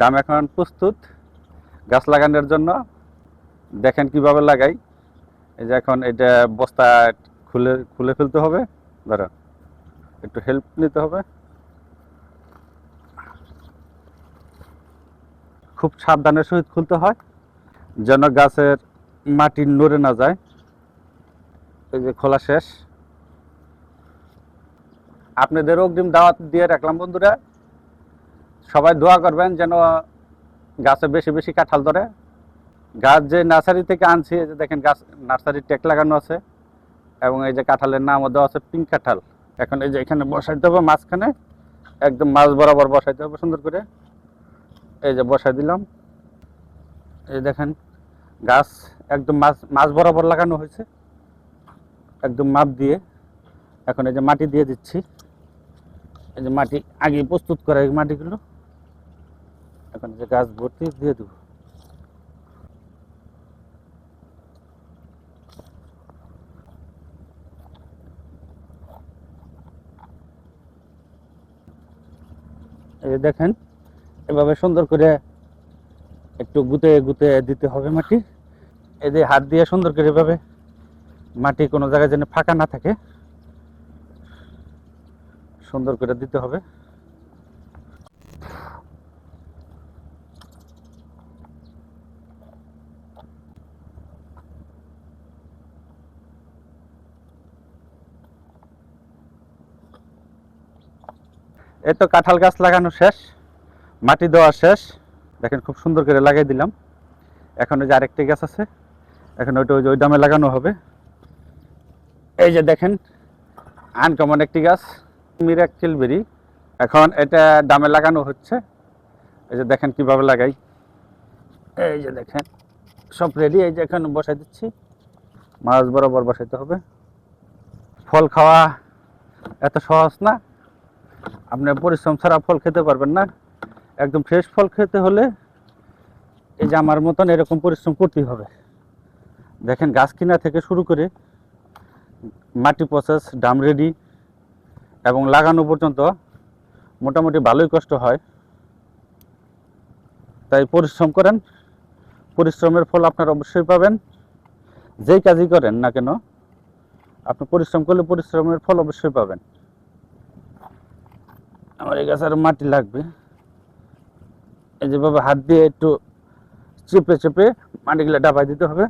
ডাম এখন প্রস্তুত। গাছ লাগানোর জন্য। দেখেন কীভাবে লাগাই। এই যে এখন এটা বস্তা খুলে খুলে ফেলতে হবে। ধরো, একটু হেল্প নিতে হবে। খুব সাবধানের সহিত খুলতে হয়, যেন গাছের মাটি নড়ে না যায়। এই যে খোলা শেষ। আপনাদের অগ্রিম দাওয়াত দিয়ে রাখলাম বন্ধুরা। সবাই দোয়া করবেন যেন গাছে বেশি বেশি কাঁঠাল ধরে। গাছ যে নার্সারি থেকে আনছি, এই যে দেখেন গাছ, নার্সারি টেক লাগানো আছে এবং এই যে কাঁঠালের নামও দেওয়া আছে পিঙ্ক কাঁঠাল। এখন এই যে এখানে বসাইতে হবে, মাঝখানে একদম মাছ বরাবর বসাইতে হবে সুন্দর করে। এই যে বসাই দিলাম। এই দেখেন গাছ একদম মাছ মাছ বরাবর লাগানো হয়েছে। একদম মাপ দিয়ে এখন এই যে মাটি দিয়ে দিচ্ছি। এই যে মাটি আগে প্রস্তুত করা এই মাটিগুলো। এখন যে গাছ ভর্তি দিয়ে দেবো। এই দেখেন, এভাবে সুন্দর করে একটু গুতে গুতে দিতে হবে মাটি। এই যে হাত দিয়ে সুন্দর করে এভাবে মাটি কোনো জায়গায় যেন ফাঁকা না থাকে, সুন্দর করে দিতে হবে। এই তো কাঁঠাল গাছ লাগানো শেষ, মাটি দেওয়া শেষ। দেখেন খুব সুন্দর করে লাগাই দিলাম। এখন ওই যে আরেকটি গাছ আছে, এখন ওইটা ওই যে ওই দামে লাগানো হবে। এই যে দেখেন আনকমন একটি গাছ মিরাক্কেল বেরি এখন এটা দামে লাগানো হচ্ছে। এই যে দেখেন কীভাবে লাগাই। এই যে দেখেন, সব রেডি এই যে এখন বসাই দিচ্ছি। মাছ বরাবর বসাইতে হবে। ফল খাওয়া এত সহজ না। আপনি পরিশ্রম ছাড়া ফল খেতে পারবেন না। একদম ফ্রেশ ফল খেতে হলে এই যে আমার মতন এরকম পরিশ্রম করতেই হবে। দেখেন গাছ কিনা থেকে শুরু করে মাটি প্রসেস ডাম রেডি এবং লাগানো পর্যন্ত মোটামুটি ভালোই কষ্ট হয়। তাই পরিশ্রম করেন, পরিশ্রমের ফল আপনারা অবশ্যই পাবেন। যেই কাজই করেন না কেন, আপনি পরিশ্রম করলে পরিশ্রমের ফল অবশ্যই পাবেন। আমার এই গাছের মাটি লাগবে। এই যেভাবে হাত দিয়ে একটু চেপে চেপে মাটিগুলো ডাবাই দিতে হবে।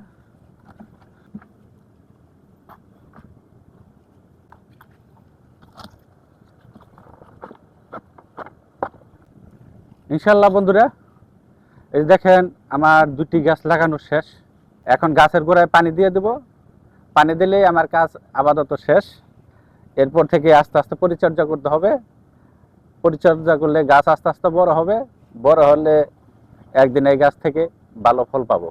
ইনশাল্লাহ বন্ধুরা, এই দেখেন আমার দুটি গাছ লাগানো শেষ। এখন গাছের গোড়ায় পানি দিয়ে দেব। পানি দিলেই আমার কাজ আপাতত শেষ। এরপর থেকে আস্তে আস্তে পরিচর্যা করতে হবে। পরিচর্যা করলে গাছ আস্তে আস্তে বড় হবে। বড় হলে একদিন এই গাছ থেকে ভালো ফল পাবো।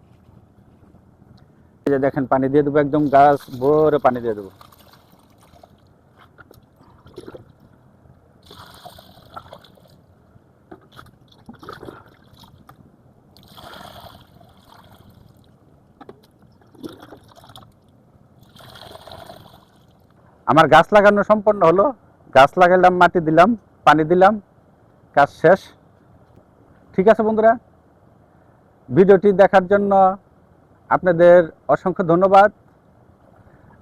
যে দেখেন, পানি দিয়ে দেবো একদম গাছ ভরে পানি দিয়ে দেবো। আমার গাছ লাগানো সম্পন্ন হলো। গাছ লাগাইলাম মাটি দিলাম। পানি দিলাম, কাজ শেষ। ঠিক আছে বন্ধুরা, ভিডিওটি দেখার জন্য আপনাদের অসংখ্য ধন্যবাদ।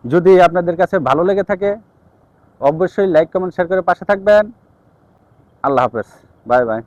যদি আপনাদের কাছে ভালো লেগে থাকে, অবশ্যই লাইক, কমেন্ট, শেয়ার করে পাশে থাকবেন। আল্লাহ হাফেজ, বাই বাই।